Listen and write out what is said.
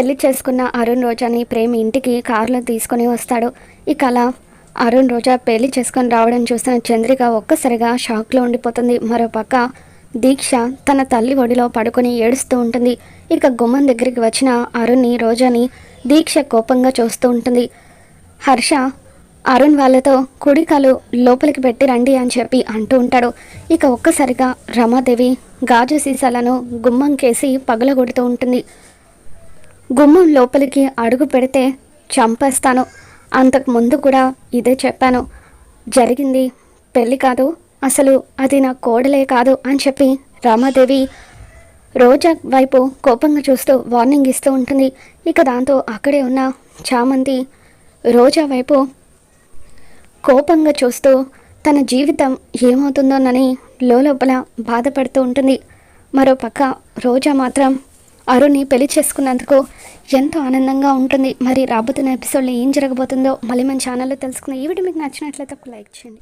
పెళ్ళి చేసుకున్న అరుణ్ రోజాని ప్రేమ్ ఇంటికి కారులో తీసుకొని వస్తాడు. ఇక అలా అరుణ్ రోజా పెళ్ళి చేసుకొని రావడం చూసిన చంద్రిక ఒక్కసారిగా షాక్లో ఉండిపోతుంది. మరోపక్క దీక్ష తన తల్లి ఒడిలో పడుకొని ఏడుస్తూ ఉంటుంది. ఇక గుమ్మం దగ్గరికి వచ్చిన అరుణ్ని రోజాని దీక్ష కోపంగా చూస్తూ ఉంటుంది. హర్ష అరుణ్ వాళ్ళతో కుడికాలు లోపలికి పెట్టి రండి అని చెప్పి అంటూ ఉంటాడు. ఇక ఒక్కసారిగా రమాదేవి గాజు సీసాలను గుమ్మం కేసి పగలగొడుతూ ఉంటుంది. గుమ్మం లోపలికి అడుగు పెడితే చంపేస్తాను. అంతకు ముందు కూడా ఇదే చెప్పాను. జరిగింది పెళ్ళి కాదు అసలు అది నా కోడలే కాదు అని చెప్పి రామాదేవి రోజా వైపు కోపంగా చూస్తూ వార్నింగ్ ఇస్తూ ఉంటుంది. ఇక దాంతో అక్కడే ఉన్న చామంతి రోజా వైపు కోపంగా చూస్తూ తన జీవితం ఏమవుతుందోనని లోపల బాధపడుతూ ఉంటుంది. మరోపక్క రోజా మాత్రం అరుణ్ని పెళ్ళి చేసుకున్నందుకు ఎంతో ఆనందంగా ఉంటుంది. మరి రాబోతున్న ఎపిసోడ్లో ఏం జరగబోతుందో మళ్ళీ మన ఛానల్లో తెలుసుకున్న ఈ వీడియో మీకు నచ్చినట్లయితే ఒక లైక్ చేయండి.